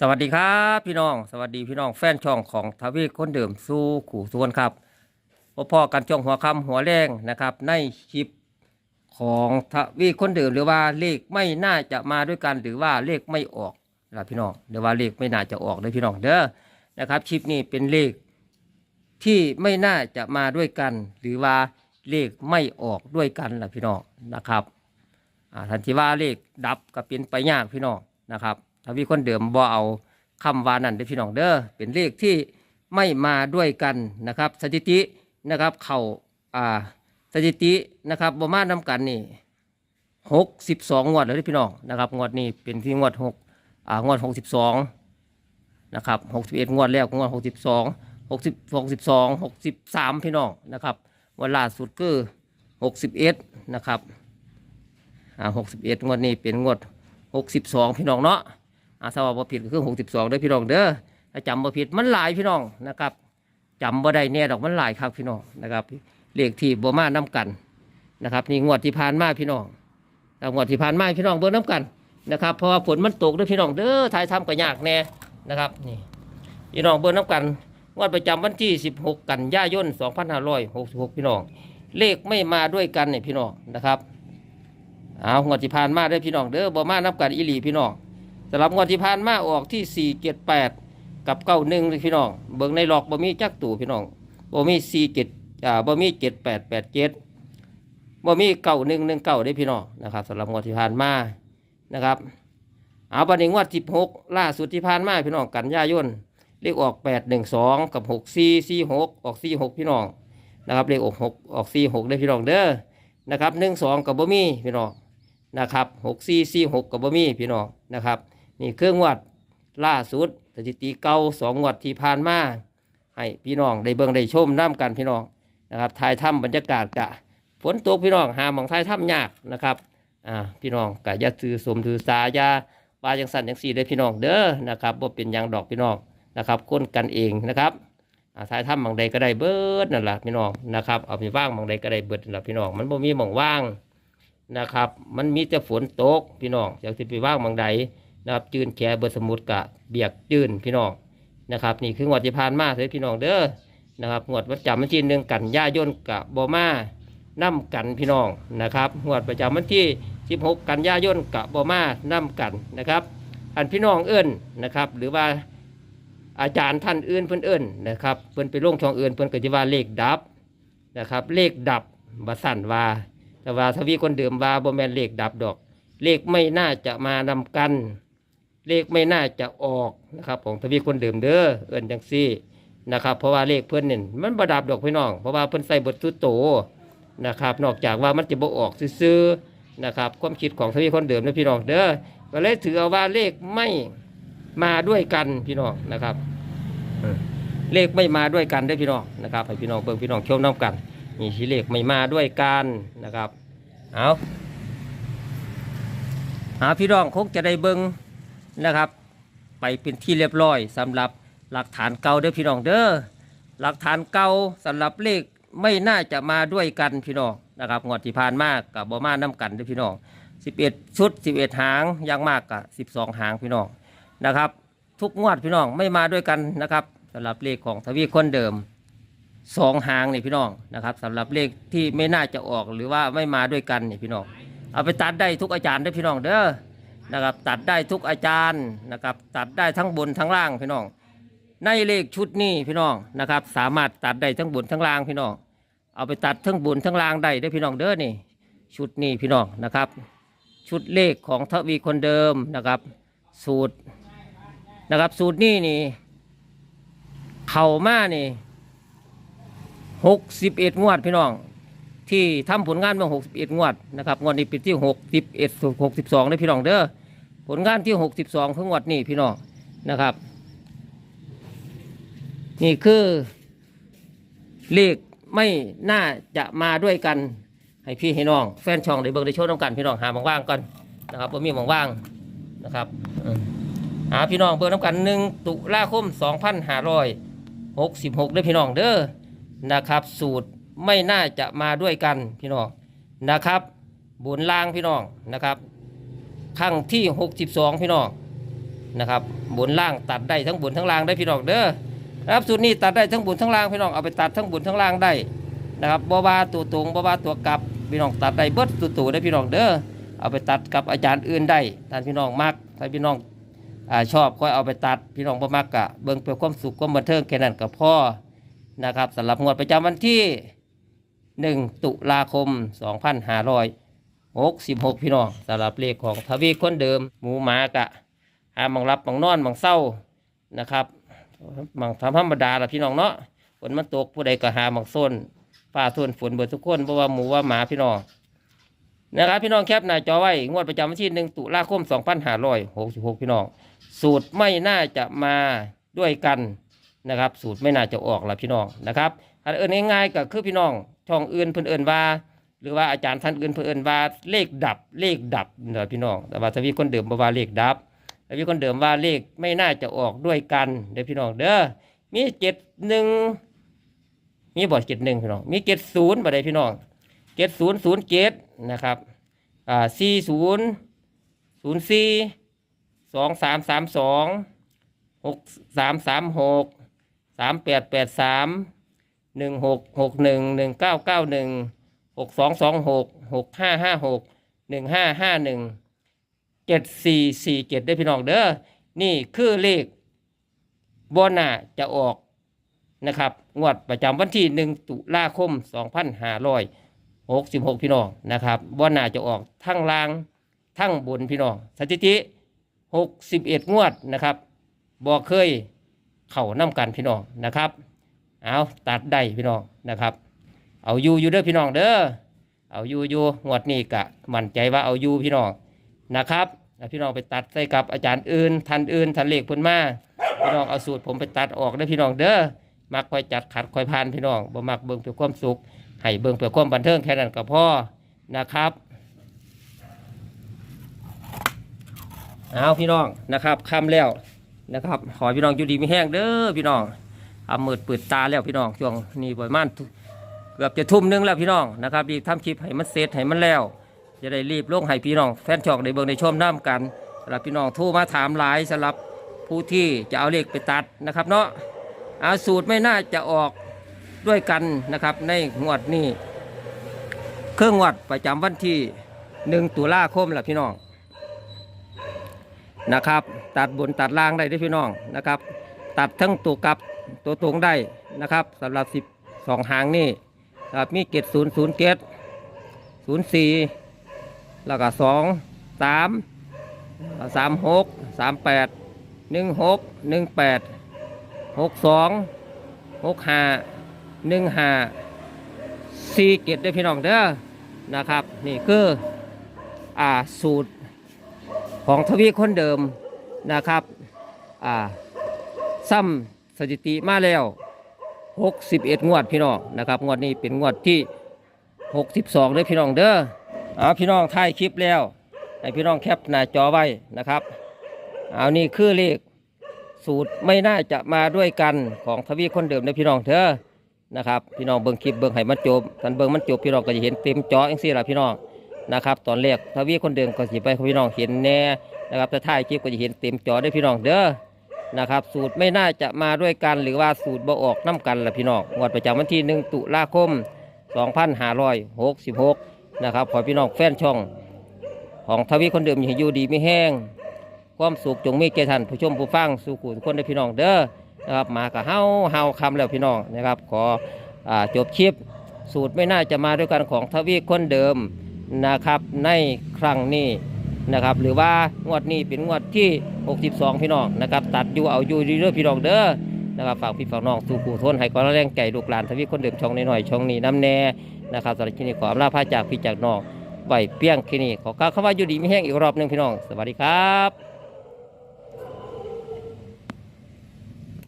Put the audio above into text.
สวัสดีครับพี่น้องสวัสดีพี่น้องแฟนช่องของทวีคนเดิมสู้ขู่สวนครับพ่อๆกันช่องหัวคำหัวแรงนะครับ ในคลิปของทวีคนเดิมหรือว่าเลขไม่น่าจะมาด้วยกันหรือว่าเลขไม่ออกนะพี่น้องหรือว่าเลขไม่น่าจะออกเลยพี่น้องเด้อนะครับคลิปนี้เป็นเลขที่ไม่น่าจะมาด้วยกัน หรือว่าเลขไม่ออกด้วยกันล่ะพี่น้องนะครับอ่าทันทีว่าเลขดับก็เป็นไปยากพี่น้องนะครับ ถ้าพี่คนเดิมบ่เอาคำว่านั่นเด้อพี่น้องเด้อเป็นเลขที่ไม่มาด้วยกันนะครับ สถิตินะครับเข่าอ่าสถิตินะครับบ่มานํกันนี่หกสิบสองงวดเลยพี่น้องนะครับงวดนี้เป็นที่งวดหกอ่างวดหกสิบสองนะครับหกสิบเอ็ดงวดแล้วงวดหกสิบสองหกสิบหกสิบสองหกสิบสามพี่น้องนะครับวันล่าสุดคือหกสิบเอ็ดนะครับอ่าหกสิบเอ็ดงวดนี้เป็นงวดหกสิบสองพี่น้องเนาะ อาสวัสดิ์บ่ผิดก็คือหกสิบสองเด้อพี่น้องเด้อถ้าจำบ่ผิดมันหลายพี่น้องนะครับจำบ่ได้แน่ดอกมันหลายครับพี่น้องนะครับเลขที่บ่มาน้กันนะครับนี่งวดที่ผ่านมาพี่น้องงวดที่ผ่านมาพี่น้องเบิ่งน้กันนะครับเพราะว่าฝนมันตกด้อพี่น้องเด้อถ่ายทำก็ยากแน่นะครับนี่พี่น้องเบิ่งน้กันงวดประจำวันที่ 16 กันยายน 2566 พี่น้อง เลขไม่มาด้วยกันเนี่ยพี่น้องนะครับเอางวดที่ผ่านมาได้อพี่น้องเด้อบ่มานับกันอีหลีพี่น้อง สำหรับงวดที่ผ่านมาออกที่สี่เจ็ดแปดกับเก้าหนึ่งพี่น้อง เบิ่งในหลอกบ่มีจักตู่พี่น้องบ่มีสี่เจ็ดอ่าบ่มีเจ็ดแปดแปดเจ็ดบ่มีเก้าหนึ่งหนึ่งเก้าได้พี่น้องนะครับสำหรับงวดที่ผ่านมานะครับเอาบัดนี้งวดที่หกล่าสุดที่ผ่านมาพี่น้องกันยายนเลขออกแปดหนึ่งสองกับหกสี่สี่หกออกสี่หกพี่น้องนะครับเลขออกหกออกสี่หกได้พี่น้องเด้อนะครับหนึ่งสองกับบ่มีพี่น้องนะครับหกสี่สี่หกกับบะมี่พี่น้องนะครับ นี่เครื่องวัดล่าสุดสถิติเก่าสองงวดที่ผ่านมาให้พี่น้องได้เบิ่งได้ชมน้ำกันพี่น้องนะครับถ่ายถ้ำบรรยากาศกะฝนตกพี่น้องหาหมองถ่ายถ้ำยากนะครับอ่าพี่น้องกะยาถือสมถือสายาปลาจังสันจังสี่เลยพี่น้องเด้อนะครับว่าเป็นยังดอกพี่น้องนะครับก้นกันเองนะครับอ่าถ่ายถ้ำหมองใดก็ได้เบิดนั่นแหละพี่น้องนะครับเอาไปว่างหมองใดก็ได้เบิดนั่นแหละพี่น้องมันบ่มีหมองว่างนะครับ มันมีแต่ฝนตกพี่น้องอยากจะไปว่างบางใด นะครับจืนแขเบอร์สมุดกะเบียกจืนพี่น้องนะครับนี่คืองวดที่ผ่านมาเลยพี่น้องเด้อนะครับงวดวันจำวันที่หนึ่งกันย่ายนกะบอมาน้ำกันพี่น้องนะครับงวดประจำวันที่ 16 กันยายนกะบอมาน้ำกันนะครับ อันพี่น้องเอิ้นนะครับ หรือว่าอาจารย์ท่านอื่นเพิ่นเอิ้นนะครับเพิ่นไปลงช่องอื่นเพิ่นก็จะว่าเลขดับนะครับ เลขดับบสั่นว่าแต่ว่าทวีคนเดิมว่าบ่แมนเลขดับดอก เลขไม่น่าจะมานำกัน เลขไม่น่าจะออกนะครับของทวีคนเดิมเด้อเอิ้นจังซี่นะครับ เพราะว่าเลขเพื่อนนี่มันบ่ดับดอกพี่น้อง เพราะว่าเพิ่นใส่บทสุดโตนะครับ นอกจากว่ามันจะบ่ออกซื่อๆนะครับความคิดของทวีคนเดิมนะพี่น้องเด้อก็เลยถือเอาว่าเลขไม่มาด้วยกันพี่น้องนะครับเออเลขไม่มาด้วยกันได้อพี่น้องนะครับให้พี่น้องเบิ่งพี่น้องชมน้ำกันนี่ที่เลขไม่มาด้วยกันนะครับเอาหาพี่น้องคงจะได้เบิ้ง นะครับ ไปเป็นที่เรียบร้อยสำหรับหลักฐานเก่าเด้อพี่น้องเด้อหลักฐานเก่าสำหรับเลขไม่น่าจะมาด้วยกันพี่น้องนะครับงวดที่ผ่านมากกับบอมาน้กันเด้อพี่น้อง11 ชุด 11 หางยังมากกับ12 หางพี่น้องนะครับ ทุกงวดพี่น้องไม่มาด้วยกันนะครับสำหรับเลขของทวีคนเดิมสองหางนี่พี่น้องนะครับสำหรับเลขที่ไม่น่าจะออกหรือว่าไม่มาด้วยกันนี่พี่น้อง เอาไปตัดได้ทุกอาจารย์ได้อพี่น้องเด้อ นะครับตัดได้ทุกอาจารย์นะครับตัดได้ทั้งบนทั้งล่างพี่น้อง ในเลขชุดนี้พี่น้องนะครับสามารถตัดได้ทั้งบนทั้งล่างพี่น้อง เอาไปตัดทั้งบนทั้งล่างได้ได้พี่น้องเด้อนี่ ชุดนี้พี่น้องนะครับ ชุดเลขของทวีคนเดิมนะครับ สูตรนะครับสูตรนี้นี่เข่ามานี่หกสิบเอ็ดงวดพี่น้อง ที่ทำผลงานมาหกสิบเอ็ดงวดนะครับงวดนี้เป็นที่หกสิบเอ็ดหกสิบสองนพี่น้องเด้อผลงานที่หกสิบสองของงวดนี้พี่น้องนะครับ นี่คือเลขไม่น่าจะมาด้วยกันให้พี่ให้น้อง แฟนช่องได้เบิ่งได้โชว์น้องกันพี่น้องหาบางว่างๆก่อนนะครับว่ามีบางว่างๆนะครับหาพี่น้องเบิ่งน้ำกันหนึ่งตุลาคมสองพันห้าร้อยหกสิบหกได้พี่น้องเด้อนะครับ สูตร ไม่น่าจะมาด้วยกันพี่น้องนะครับบนล่างพี่น้องนะครับข้งที่ 62 พี่น้องนะครับบนล่างตัดได้ทั้งบนทั้งล่างได้พี่น้องเด้อนะครับสูตรนี้ตัดได้ทั้งบนทั้งล่างพี่น้องเอาไปตัดทั้งบนทั้งล่างได้นะครับบ่ว่าตัวตรงบ่ว่าตัวกลับพี่น้องตัดได้เบิดตัวตัวได้พี่น้องเด้อเอาไปตัดกับอาจารย์อื่นได้ท่านพี่น้องมักถ้าพี่น้องอชอบก็เอาไปตัดพี่น้องบ่มักกะเบิ่งเพื่อความสุขความบันเทิงแค่นั้นก็พอนะครับสำหรับงวดประจำวันที่ 1 ตุลาคม 2566 พี่น้องสำหรับเลขของทวีคนเดิม หมูหมากะหามังรับมังนอนมังเศร้านะครับมังทำธรรมดาละพี่น้องเนาะฝนมันตกผู้ใดก็หามังส้นฟ้าทนฝนเบิดทุกคนเพราะว่าหมูว่าหมาพี่น้องนะครับพี่น้องแคปหน้าจอไว้งวดประจำวันที่1ตุลาคม 2566 พี่น้อง สูตรไม่น่าจะมาด้วยกันนะครับ สูตรไม่น่าจะออกละพี่น้องนะครับอันเอินง่ายๆก็คือพี่น้อง ช่องอื่นเพิ่นเอินว่า หรือว่าอาจารย์ท่านอื่นเพิ่นเอินว่าเลขดับเลขดับเด้อพี่น้องแต่ว่าทวีคนเดิมบ่ว่าเลขดับทวีคนเดิมว่าเลขไม่น่าจะออกด้วยกันเด้อพี่น้องเด้อมีเจ็ดหนึ่งมีบอดเจ็ดหนึ่งพี่น้องมีเจ็ดศูนย์บ่ได้พี่น้องเจ็ดศูนย์ศูนย์เจ็ดนะครับอ่าสี่ศูนย์ศูนย์สี่สองสามสามสองหกสามสามหกสามแปดแปดสาม หนึ่งหกหกหนึ่งหนึ่งเก้าเก้าหนึ่งหกสองสองหกหกห้าห้าหกหนึ่งห้าห้าหนึ่งเจ็ดสี่สี่เจ็ดได้พี่น้องเด้อนี่คือเลขบอนาจะออกนะครับ งวดประจำวันที่หนึ่งตุลาคมสองพันห้าร้อยหกสิบหกพี่น้องนะครับบอนาจะออกทั้งล่างทั้งบนพี่น้องสถิติหกสิบเอ็ดงวดนะครับบอกเคยเข่าน้ำกันพี่น้องนะครับ เอาตัดได้พี่น้องนะครับ เอาอยู่อยู่เด้อพี่น้องเด้อเอาอยู่อยู่งวดนี้กะมั่นใจว่าเอาอยู่พี่น้องนะครับแล้วพี่น้องไปตัดใส่กับอาจารย์อื่นทันอื่นทันเลขพิ่นมาพี่น้องเอาสูตรผมไปตัดออกได้พี่น้องเด้อมักคอยจัดขัดคอยพานพี่น้องบ่มักเบิ่งเพื่อความสุขให้เบิ่งเพื่อความบันเทิงแค่นั้นก็พอนะครับเอาพี่น้องนะครับคำแล้วนะครับขอพี่น้องอยู่ดีไม่แห้งเด้อพี่น้อง ทำมืดเปิดตาแล้วพี่น้องช่วงนี้ประมาณเกือบจะทุ่มหนึงแล้วพี่น้องนะครับรีบทำคลิปให้มันเสร็จให้มันแล้ว จะได้รีบลงให้พี่น้องแฟนช่องในเบิงในชมน้ำกันสำหรับพี่น้องโทรมาถามหลายสำหรับผู้ที่จะเอาเลขไปตัดนะครับ เนาะอาสูตรไม่น่าจะออกด้วยกันนะครับ ในงวดนี้ เครื่องงวดประจำวันที่หนึ่งตุลาคมแหละพี่น้องนะครับ ตัดบนตัดล่างได้ด้วยพี่น้องนะครับ ตัดทั้งตัวกลับตัวตรงได้นะครับสำหรับสิบสองหางนี่นะครับมีเกตศูนย์ศูนย์เกตศูนย์สี่แล้วก็สองสามสามหกสามแปดหนึ่งหกหนึ่งแปดหกสองหกห้าหนึ่งห้าสี่เกตได้พี่น้องเด้อนะครับ นี่คืออ่าสูตรของทวีคนเดิมนะครับอ่า ซ้ำสถิติมาแล้ว 61 งวดพี่น้องนะครับ งวดนี้เป็นงวดที่ 62เด้อพี่น้องเด้อเอาพี่น้องถ่ายคลิปแล้ว ให้พี่น้องแคปหน้าจอไว้นะครับเอานี่คือเลขสูตรไม่น่าจะมาด้วยกันของทวีคนเดิมนะพี่น้องเถอนะครับพี่น้องเบิ่งคลิปเบิ่งให้มันจบทันเบิ่งมันจบพี่น้องก็จะเห็นเต็มจอเองสิล่ะพี่น้องนะครับ ตอนแรกทวีคนเดิมก็สิไปพี่น้องเห็นแน่นะครับถ้าถ่ายคลิปก็จะเห็นเต็มจอได้พี่น้องเด้อ นะครับ สูตรไม่น่าจะมาด้วยกันหรือว่าสูตรบ่ออกน้กันละพี่น้องงวดประจำวันที่ 1 ตุลาคม 2566 นะครับขอพี่น้องแฟนช่อง ของทวีคนเดิมอยู่ดีไม่แห้ง ความสุขจงมีแก่ท่านผู้ชมผู้ฟังสู่ขู่ทุกคนได้พี่น้องเด้อนะครับมากับเฮาเฮาคำแล้วพี่น้องนะครับ ขออจบคลิป สูตรไม่น่าจะมาด้วยกันของทวีคนเดิมนะครับในครั้งนี้ นะครับหรือว่างวดนี้เป็นงวดที่ 62 พี่น้องนะครับตัดอยู่เอาอยู่เรื่อยๆพี่น้องเด้อนะครับฝากพี่ฝากน้องสู่ขู่ทนให้กำลังแรงไก่ลูกหลานทวีคนเดิมช่องน้อยๆช่องนี้น้ำแน่นะครับสำหรับที่นี่ขออำลาพาจากพี่จากน้องไหวเปี้ยงที่นี่ขอกล่าวคำว่าอยู่ดีไม่แห้งอีกรอบหนึ่งพี่น้อง สวัสดีครับ